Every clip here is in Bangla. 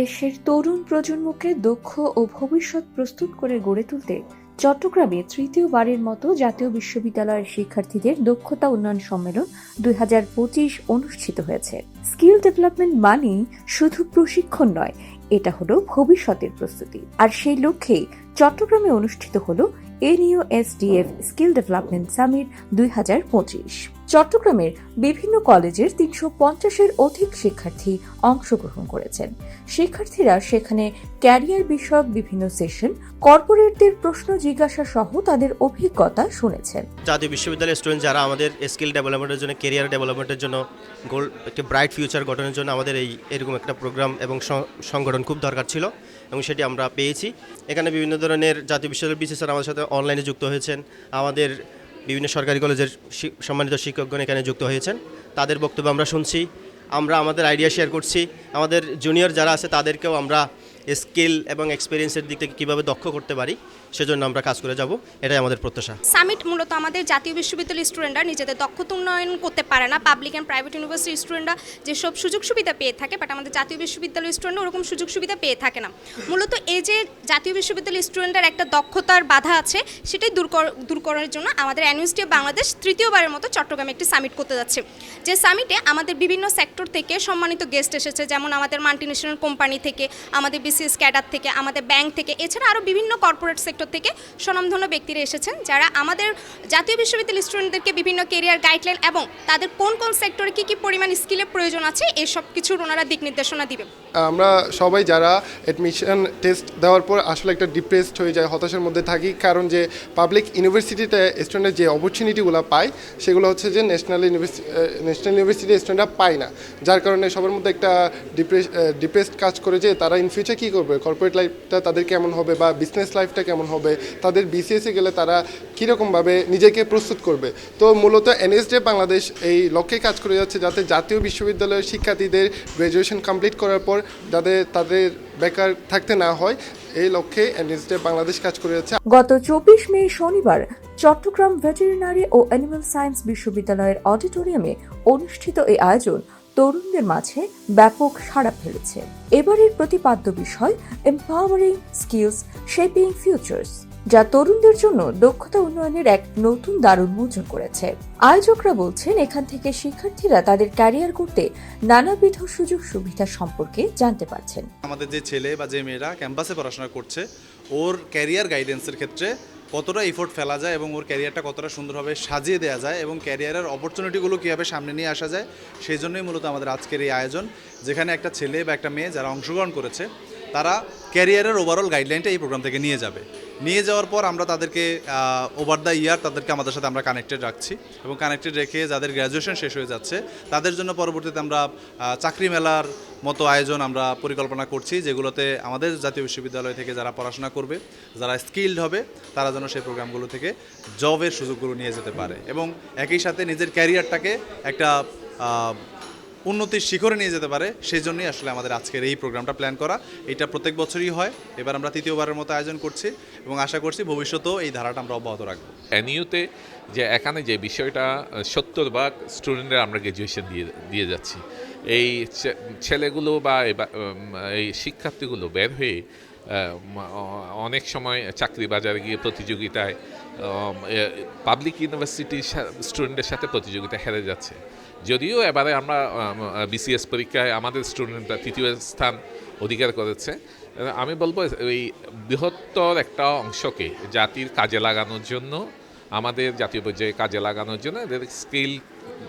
দেশের তরুণ প্রজন্মকে দক্ষ ও ভবিষ্যৎ প্রস্তুত করে গড়ে তুলতে চট্টগ্রামে তৃতীয়বারের মতো জাতীয় বিশ্ববিদ্যালয়ের শিক্ষার্থীদের দক্ষতা উন্নয়ন সম্মেলন দুই হাজার পঁচিশ অনুষ্ঠিত হয়েছে। স্কিল ডেভেলপমেন্ট মানেই শুধু প্রশিক্ষণ নয়, এটা হলো ভবিষ্যতের প্রস্তুতি। আর সেই লক্ষ্যেই চট্টগ্রামে অনুষ্ঠিত হলো এনইউএসডিএফ স্কিল ডেভেলপমেন্ট সামিট দুই হাজার পঁচিশ। চট্টগ্রামের বিভিন্ন কলেজের তিনশো পঞ্চাশের অধিক শিক্ষার্থী অংশগ্রহণ করেছেন। শিক্ষার্থীরা সেখানে ক্যারিয়ার বিষয়ক বিভিন্ন সেশন, কর্পোরেটদের প্রশ্ন জিজ্ঞাসা সহ তাদের অভিজ্ঞতা শুনেছেন। জাতীয় বিশ্ববিদ্যালয়ের স্টুডেন্ট যারা আমাদের স্কিল ডেভেলপমেন্টের জন্য কেরিয়ার ডেভেলপমেন্টের জন্য গোল একটি ব্রাইট ফিউচার গঠনের জন্য আমাদের এই, এরকম একটা প্রোগ্রাম এবং সংগঠন খুব দরকার ছিল। এবং সেটি আমরা পেয়েছি। এখানে বিভিন্ন ধরনের জাতীয় বিশ্ববিদ্যালয়ের বিশেষ আমাদের সাথে অনলাইনে যুক্ত হয়েছেন। আমাদের বিভিন্ন সরকারি কলেজের সম্মানিত শিক্ষকগণ এখানে যুক্ত হয়েছেন। তাদের বক্তব্য আমরা শুনছি। আমরা আমাদের আইডিয়া শেয়ার করছি। আমাদের জুনিয়র যারা আছে তাদেরকেও আমরা স্কিল এবং এক্সপিরিয়েন্সের দিক থেকে কীভাবে দক্ষ করতে পারি, সেজন্য আমরা কাজ করে যাব। এটাই আমাদের প্রত্যাশা। সামিট মূলত আমাদের জাতীয় বিশ্ববিদ্যালয়ের স্টুডেন্টরা নিজেদের দক্ষতা উন্নয়ন করতে পারে না। পাবলিক অ্যান্ড প্রাইভেট ইউনিভার্সিটি স্টুডেন্টরা যেসব সুযোগ সুবিধা পেয়ে থাকে বাট আমাদের জাতীয় বিশ্ববিদ্যালয়ের স্টুডেন্টরা ওরকম সুযোগ সুবিধা পেয়ে থাকে না। মূলত এই যে জাতীয় বিশ্ববিদ্যালয়ের স্টুডেন্টের একটা দক্ষতার বাধা আছে, সেটাই দূর দূর করার জন্য আমাদের অফ বাংলাদেশ তৃতীয়বারের মতো চট্টগ্রামে একটি সামিট করতে যাচ্ছে। যে সামিটে আমাদের বিভিন্ন সেক্টর থেকে সম্মানিত গেস্ট এসেছে, যেমন আমাদের মাল্টিনেশনাল কোম্পানি থেকে, আমাদের বিসিএস ক্যাডার থেকে, আমাদের ব্যাংক থেকে, এছাড়া আরও বিভিন্ন কর্পোরেট সেক্টর থেকে স্বনামধন্য ব্যক্তিরা এসেছেন, যারা আমাদের জাতীয় বিশ্ববিদ্যালয়ের স্টুডেন্টদেরকে বিভিন্ন কেরিয়ার গাইডলাইন এবং তাদের কোন কোন সেক্টরে কী কী পরিমাণ স্কিলের প্রয়োজন আছে এসব কিছুর ওনারা দিক নির্দেশনা দিবে আমরা সবাই যারা অ্যাডমিশন টেস্ট দেওয়ার পর আসলে একটা ডিপ্রেসড হয়ে যায়, হতাশার মধ্যে থাকি, কারণ যে পাবলিক ইউনিভার্সিটিতে স্টুডেন্টের যে অপরচুনিটিগুলো পায়, সেগুলো হচ্ছে যে ন্যাশনাল ইউনিভার্সিটি ন্যাশনাল ইউনিভার্সিটি স্টুডেন্টরা পায় না। যার কারণে সবার মধ্যে একটা ডিপ্রেস ডিপ্রেসড কাজ করে যে তারা ইন ফিউচার কী করবে? কর্পোরেট লাইফটা তাদের কেমন হবে বা বিজনেস লাইফটা কেমন হবে? তাদের বিসিএসে গেলে তারা কীরকমভাবে নিজেকে প্রস্তুত করবে? তো মূলত এনএসডে বাংলাদেশ এই লক্ষ্যে কাজ করে যাচ্ছে যাতে জাতীয় বিশ্ববিদ্যালয়ের শিক্ষার্থীদের গ্র্যাজুয়েশন কমপ্লিট করার পর যাদের তাদের বেকার থাকতে না হয়, এই লক্ষ্যে এনএসডে বাংলাদেশ কাজ করে যাচ্ছে। গত চব্বিশ মে শনিবার চট্টগ্রাম ভেটেরিনারি ও অ্যানিমাল সায়েন্স বিশ্ববিদ্যালয়ের অডিটোরিয়ামে অনুষ্ঠিত এই আয়োজন তরুণদের মাঝে ব্যাপক সাড়া ফেলেছে। এবারের প্রতিপাদ্য বিষয় এম্পাওয়ারিং স্কিলস শেপিং ফিউচার্স যা তরুণদের জন্য দক্ষতা উন্নয়নের এক নতুন দ্বার উন্মোচন করেছে। আয়োজকরা বলছেন, এখান থেকে শিক্ষার্থীরা তাদের ক্যারিয়ার করতে নানাবিধ সুযোগ সুবিধা সম্পর্কে জানতে পারছেন। আমাদের যে ছেলে বা যে মেয়েরা ক্যাম্পাসে পড়াশোনা করছে, ওর ক্যারিয়ার গাইডেন্সের ক্ষেত্রে কতটা এফোর্ট ফেলা যায় এবং ওর ক্যারিয়ারটা কতটা সুন্দরভাবে সাজিয়ে দেওয়া যায় এবং ক্যারিয়ারের অপরচুনিটিগুলো কীভাবে সামনে নিয়ে আসা যায়, সেই জন্যই মূলত আমাদের আজকের এই আয়োজন, যেখানে একটা ছেলে বা একটা মেয়ে যারা অংশগ্রহণ করেছে, তারা ক্যারিয়ারের ওভারঅল গাইডলাইনটা এই প্রোগ্রাম থেকে নিয়ে যাবে। নিয়ে যাওয়ার পর আমরা তাদেরকে ওভার দ্য ইয়ার তাদেরকে আমাদের সাথে আমরা কানেক্টেড রাখছি এবং কানেক্টেড রেখে যাদের গ্র্যাজুয়েশন শেষ হয়ে যাচ্ছে, তাদের জন্য পরবর্তীতে আমরা চাকরি মেলার মতো আয়োজন আমরা পরিকল্পনা করছি, যেগুলোতে আমাদের জাতীয় বিশ্ববিদ্যালয় থেকে যারা পড়াশোনা করবে, যারা স্কিল্ড হবে, তারা যেন সেই প্রোগ্রামগুলো থেকে জবের সুযোগগুলো নিয়ে যেতে পারে এবং একই সাথে নিজের ক্যারিয়ারটাকে একটা উন্নতির শিখরে নিয়ে যেতে পারে সেই জন্যই আসলে আমাদের আজকের এই প্রোগ্রামটা প্ল্যান করা। এটা প্রত্যেক বছরই হয়। এবার আমরা তৃতীয়বারের মতো আয়োজন করছি এবং আশা করছি ভবিষ্যতেও এই ধারাটা আমরা অব্যাহত রাখব। এনইউতে যে এখানে যে বিষয়টা, সত্তর ভাগ স্টুডেন্টরা আমরা গ্র্যাজুয়েশন দিয়ে দিয়ে যাচ্ছি। এই ছেলেগুলো বা এই শিক্ষার্থীগুলো বের হয়ে অনেক সময় চাকরি বাজারে গিয়ে প্রতিযোগিতায় পাবলিক ইউনিভার্সিটির স্টুডেন্টের সাথে প্রতিযোগিতা হেরে যাচ্ছে। যদিও এবারে আমরা বিসিএস পরীক্ষায় আমাদের স্টুডেন্টরা তৃতীয় স্থান অধিকার করেছে। আমি বলব এই বৃহত্তর একটা অংশকে জাতির কাজে লাগানোর জন্য আমাদের জাতীয় পর্যায়ে কাজে লাগানোর জন্য এদের স্কিল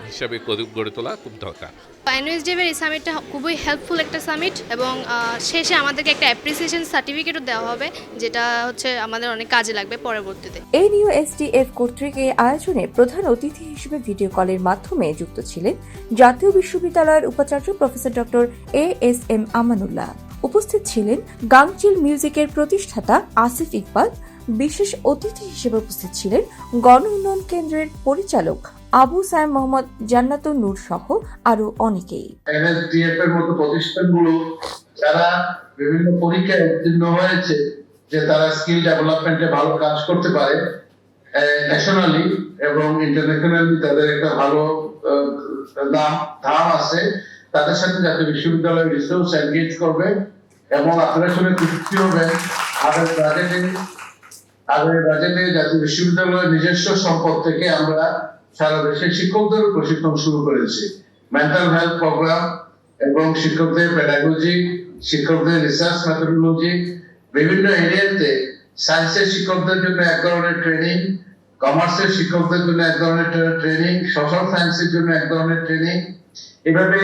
হিসাবে গড়ে- গড়ে তোলা খুব দরকার। এনএসডিএমের এই সামিটটা খুবই হেল্পফুল একটা সামিট এবং শেষে আমাদেরকে একটা অ্যাপ্রিসিয়েশন সার্টিফিকেটও দেওয়া হবে যেটা হচ্ছে আমাদের অনেক কাজে লাগবে পরবর্তীতে। এনইউএসডিএফ কর্তৃক এই আয়োজনে প্রধান অতিথি হিসেবে ভিডিও কলের মাধ্যমে যুক্ত ছিলেন জাতীয় বিশ্ববিদ্যালয়ের উপাচার্য professor doctor A S M Amanullah. উপস্থিত ছিলেন গাংচিল মিউজিকের প্রতিষ্ঠাতা আসিফ ইকবাল বিশেষ অতিথি হিসেবে উপস্থিত ছিলেন গণ উন্নয়ন কেন্দ্রের পরিচালক আবু সায়েম মোহাম্মদ জান্নাত নূর সহ আরও অনেকেই। এনএসডিএফ মতো প্রতিষ্ঠানগুলো যারা বিভিন্ন পরীক্ষায় উত্তীর্ণ হয়েছে যে তারা স্কিল ডেভেলপমেন্টে ভালো কাজ করতে পারে ন্যাশনালি এবং ইন্টারন্যাশনালি তাদের একটা ভালো নাম ধাম আছে। তাদের সাথে জাতীয় বিশ্ববিদ্যালয় রিসোর্স এনগেজ করবে এবং আপনারা শুনে খুশি হবেন আগের বাজেটে আগের বাজেটে জাতীয় বিশ্ববিদ্যালয়ের নিজস্ব সম্পদ থেকে আমরা সারা দেশের শিক্ষকদের প্রশিক্ষণ শুরু করেছি। মেন্টাল হেলথ প্রোগ্রাম এবং শিক্ষকদের পেডাগোজি শিক্ষকদের রিসার্চ মেথোডোলজি বিভিন্ন এরিয়াতে সায়েন্সের শিক্ষকদের জন্য এক ধরনের ট্রেনিং কমার্সের শিক্ষকদের জন্য এক ধরনের ট্রেনিং সোশ্যাল সায়েন্সের জন্য এক ধরনের ট্রেনিং এভাবে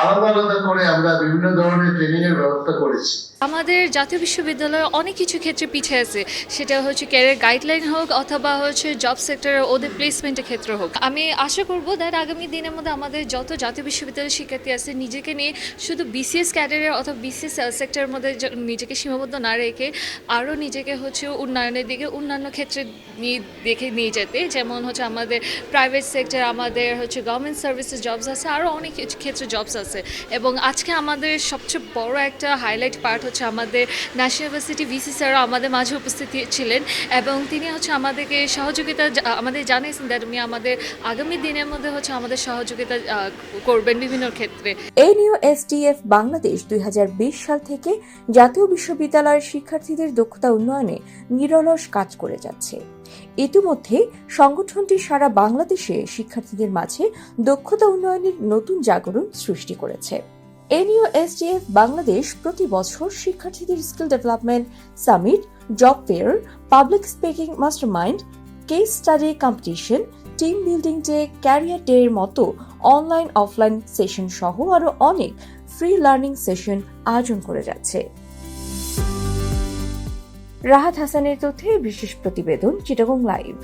আলাদা আলাদা করে আমরা বিভিন্ন ধরনের ট্রেনিং এর ব্যবস্থা করেছি। আমাদের জাতীয় বিশ্ববিদ্যালয় অনেক কিছু ক্ষেত্রে পিছিয়ে আছে। সেটা হচ্ছে ক্যারিয়ার গাইডলাইন হোক অথবা হচ্ছে জব সেক্টরে ওদের প্লেসমেন্টের ক্ষেত্রে হোক। আমি আশা করব দ্যাট আগামী দিনের মধ্যে আমাদের যত জাতীয় বিশ্ববিদ্যালয়ের শিক্ষার্থী আছে নিজেকে নিয়ে শুধু বিসিএস ক্যারিয়ার অথবা বিসিএস সেক্টরের মধ্যে নিজেকে সীমাবদ্ধ না রেখে আরও নিজেকে হচ্ছে উন্নয়নের দিকে অন্যান্য ক্ষেত্রে নিয়ে দেখে নিয়ে যেতে। যেমন হচ্ছে আমাদের প্রাইভেট সেক্টর আমাদের হচ্ছে গভর্নমেন্ট সার্ভিসেস জবস আছে, আরও অনেক ক্ষেত্রে জবস আছে। এবং আজকে আমাদের সবচেয়ে বড় একটা হাইলাইট পার্ট হচ্ছে আমাদের ন্যাশনাল ইউনিভার্সিটি ভিসি স্যারও আমাদের মাঝে উপস্থিত ছিলেন এবং তিনি হচ্ছে আমাদেরকে সহযোগিতা আমাদের জানিয়েছেন দ্যাট উনি আমাদের আগামী দিনের মধ্যে হচ্ছে আমাদের সহযোগিতা করবেন বিভিন্ন ক্ষেত্রে। এনইউ এসটিএফ বাংলাদেশ দুই সাল থেকে জাতীয় বিশ্ববিদ্যালয়ের শিক্ষার্থীদের দক্ষতা উন্নয়নে নিরলস কাজ করে যাচ্ছে। ইতিমধ্যে সংগঠনটি সারা বাংলাদেশে শিক্ষার্থীদের মাঝে দক্ষতা উন্নয়নের নতুন জাগরণ সৃষ্টি করেছে। এনইউ এসটিএফ বাংলাদেশ প্রতি বছর শিক্ষার্থীদের skill development summit, job fair, public speaking mastermind, case study competition, team building day, career day এর মতো অনলাইন অফলাইন সেশন সহ আরও অনেক ফ্রি লার্নিং সেশন আয়োজন করে যাচ্ছে। রাহাত হাসানের তথ্যে বিশেষ প্রতিবেদন, চিটাগং লাইভ।